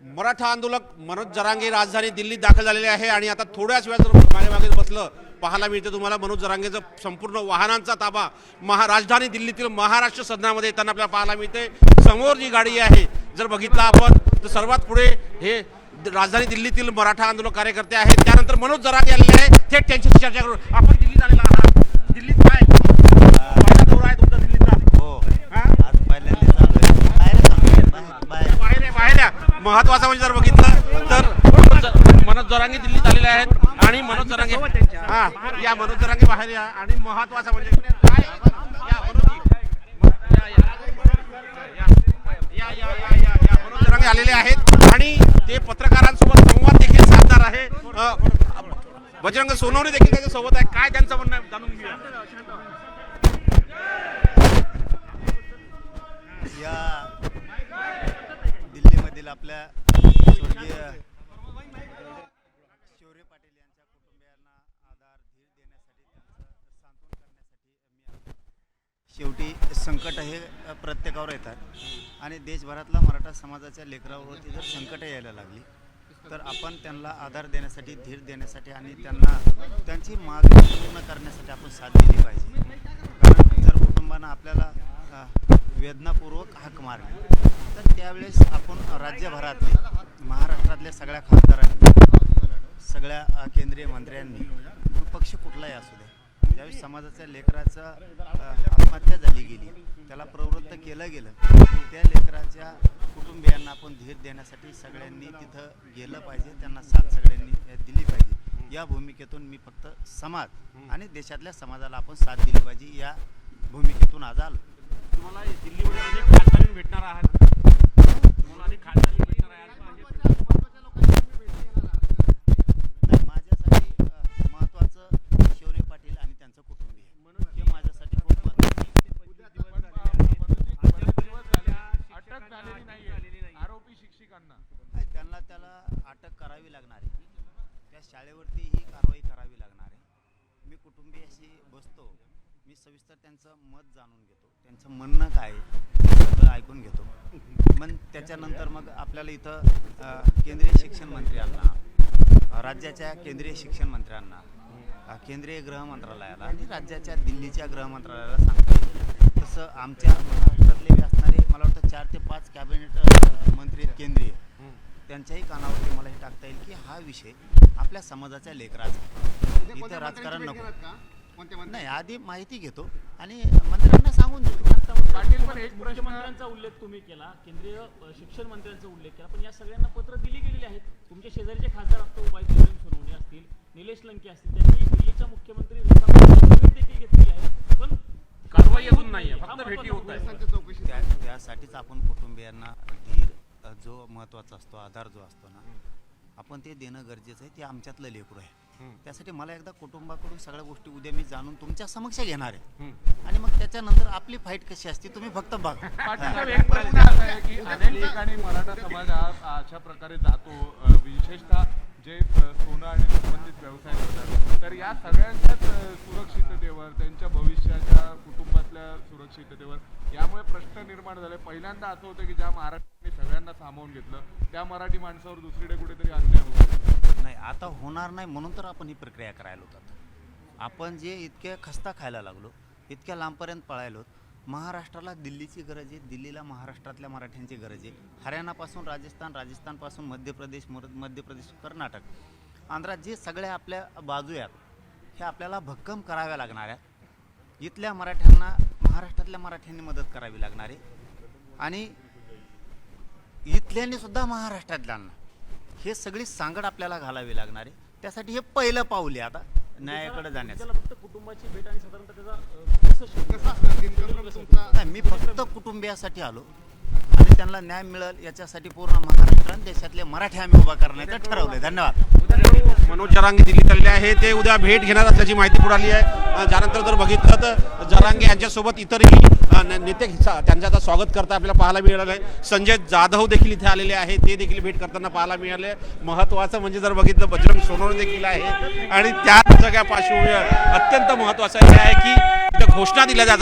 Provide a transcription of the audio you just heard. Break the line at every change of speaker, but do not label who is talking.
मराठा आंदोलक मनोज जरांगे राजधानी दिल्लीत दाखल झालेले आहे आणि आता थोड्याच वेळात जर मागे मागे बसलं पाहायला मिळतं तुम्हाला मनोज जरांगेचं संपूर्ण वाहनांचा ताबा महा राजधानी दिल्लीतील महाराष्ट्र सदनामध्ये येताना आपल्याला पाहायला मिळते समोर जी गाडी आहे जर बघितलं आपण तर सर्वात पुढे हे राजधानी दिल्लीतील मराठा आंदोलक कार्यकर्ते आहेत. त्यानंतर मनोज जरांगे आलेले आहे थेट त्यांच्याशी चर्चा करू. आपण दिल्लीत आलेला आहात. दिल्लीत काय पहिला दौरा आहे तुमचा दिल्लीचा
हो
हा?
आज पहिल्यांदा चालू आहे बाहेर चालू आहे, बाहेर बाहेर
बाहेर आहे बाहेर आहे महत्वाचं म्हणजे जर बघितलं तर मनोज जरांगे दिल्लीत आलेले आहेत आणि मनोज जरांगे हा या मनोज जरांगे बाहेर या आणि महत्वाचं म्हणजे काय या मनोजजी. या, या. या, या, या, या, या. मनोज जरांगे आलेले आहेत आणि ते पत्रकारांसोबत संवाद देखील साधणार आहे बजरंग सोनवणे देखील त्याच्या सोबत आहे काय त्यांचं म्हणणं आहे जाणून घेऊया
दिल्लीमधील आपल्या स्वर्गीय शौर्य पाटील यांच्या कुटुंबियांना आधार धीर देण्यासाठी त्यांचं सांत्वन करण्यासाठी शेवटी संकट हे प्रत्येकावर येतात. आणि देशभरातला मराठा समाजाच्या लेकरावरती जर संकट यायला लागली तर आपण त्यांना आधार देण्यासाठी धीर देण्यासाठी आणि त्यांना त्यांची मागणी पूर्ण करण्यासाठी आपण साथ दिली पाहिजे. कारण जर कुटुंबांना आपल्याला वेदनापूर्वक हाक मारली. तर त्यावेळेस आपण राज्यभरातले महाराष्ट्रातल्या सगळ्या खासदारांनी सगळ्या केंद्रीय मंत्र्यांनी पक्ष कुठलाही असू दे ज्यावेळेस समाजाच्या लेकराचं आत्महत्या झाली गेली त्याला प्रवृत्त केलं गेलं त्या लेकराच्या कुटुंबियांना आपण धीर देण्यासाठी सगळ्यांनी तिथं गेलं पाहिजे त्यांना साथ सगळ्यांनी दिली पाहिजे. या भूमिकेतून मी फक्त समाज आणि देशातल्या समाजाला आपण साथ दिली पाहिजे या भूमिकेतून आज आलो.
तुम्हाला दिल्लीमध्ये अनेक खासदारी भेटणार आहात तुम्हाला अनेक खासदारी भेटणार आहे
नाही, माझ्यासाठी अ, महत्त्वाचं शौर्य पाटील आणि त्यांचं कुटुंबीय हे माझ्यासाठी खूप महत्त्वाचं
अटक झालेली नाहीये आरोपी शिक्षकांना.
त्यांना त्याला अटक करावी लागणार आहे त्या शाळेवरती ही कारवाई करावी लागणार आहे मी कुटुंबियाशी बसतो मी सविस्तर त्यांचं मत जाणून घेतो. त्यांचं म्हणणं काय हे सगळं ऐकून घेतो. मग त्याच्यानंतर मग आपल्याला इथं केंद्रीय शिक्षण मंत्र्यांना राज्याच्या केंद्रीय शिक्षण मंत्र्यांना केंद्रीय गृह मंत्रालयाला आणि राज्याच्या दिल्लीच्या गृह मंत्रालयाला सांगता. येईल तसं आमच्या महाराष्ट्रातले असणारे मला वाटतं चार ते पाच कॅबिनेट मंत्री केंद्रीय. त्यांच्याही कानावरती मला हे टाकता येईल की हा विषय आपल्या समाजाच्या लेकराचा इथं राजकारण नको. नाही आधी माहिती घेतो आणि मंत्र्यांना सांगून देतो.
पाटील पण एक प्रश्न
मुख्यमंत्र्यांचा उल्लेख तुम्ही केला केंद्रीय शिक्षण मंत्र्यांचा उल्लेख केला पण या सगळ्यांना पत्र दिली गेलेली आहेत. तुमच्या शेजारीचे खासदार असतो उबाई सोनवणे असतील निलेश लंके असतील त्यांनी दिल्लीच्या मुख्यमंत्री भेट देखील घेतलेली आहे. पण
कारवाई अजून नाहीये,
हा
फक्त भेटी होत
आहे.
त्या त्यासाठीच आपण कुटुंबियांना धीर जो महत्त्वाचा असतो आधार जो असतो ना आपण ते देणं गरजेचं आहे ते आमच्यातलं लेकरू आहे. त्यासाठी मला एकदा कुटुंबाकडून सगळ्या गोष्टी उद्या मी जाणून तुमच्या समक्ष घेणार आहे. आणि मग त्याच्यानंतर आपली फाईट कशी असते तुम्ही फक्त बघा.
पाटील साहेब, एक प्रश्न असा आहे की अनेक ठिकाणी मराठा समाज हा अशा प्रकारे जातो. विशेषतः जे सोनं आणि संबंधित व्यवसाय करतात. तर या सगळ्यांच्याच सुरक्षिततेवर त्यांच्या भविष्याच्या कुटुंबातल्या सुरक्षिततेवर यामुळे प्रश्न निर्माण झाले. पहिल्यांदा असं होतं की ज्या महाराष्ट्राने सगळ्यांना सामावून घेतलं त्या मराठी माणसावर दुसरीकडे कुठेतरी अन्याय होतो
नाही आता होणार नाही म्हणून तर आपण ही प्रक्रिया करायला होतात. आपण जे इतक्या खस्ता खायला लागलो इतक्या लांबपर्यंत पळायलो महाराष्ट्राला दिल्लीची गरज आहे दिल्लीला महाराष्ट्रातल्या मराठ्यांची गरज आहे. हरियाणापासून राजस्थान राजस्थानपासून मध्य प्रदेश मर- मध्य प्रदेश कर्नाटक. आंध्रात जे सगळ्या आपल्या बाजू आहेत हे आपल्याला भक्कम कराव्या लागणार आहेत. इथल्या मराठ्यांना महाराष्ट्रातल्या मराठ्यांनी मदत करावी लागणार आहे. आणि इथल्यांनी सुद्धा महाराष्ट्रातल्यांना. हे सगळी सांगड आपल्याला घालावी लागणार आहे. त्यासाठी हे पहिलं पाऊल आहे आता. न्यायाकडे जाण्याचं.
त्याला फक्त कुटुंबाची भेट आणि साधारणतः त्याचा अ, कसं schedule?
नाही मी फक्त कुटुंबियासाठी आलो. आणि त्यांना न्याय मिळेल याच्यासाठी पूर्ण महाराष्ट्र आणि देशातले मराठी आम्ही उभा करण्याचं ठरवलंय. धन्यवाद.
मनोज जरांगे दिल्लीत आलेले आहे ते उद्या भेट घेणार असल्याची माहिती पुढे आली आहे. ज्यानंतर त्यानंतर जर बघितलं तर जरांगे यांच्यासोबत इतरही नेते त्यांचं आता स्वागत करता आपल्याला पाहायला मिळालं आहे. संजय जाधव देखील इथे आलेले आहे ते देखील भेट करताना पाहायला मिळाले. महत्वाचं म्हणजे जर बघितलं बजरंग सोनवणे देखील आहे. आणि त्या सगळ्या पार्श्वभूमीवर अत्यंत महत्वाचं हे आहे की घोषणा दिल्या जातात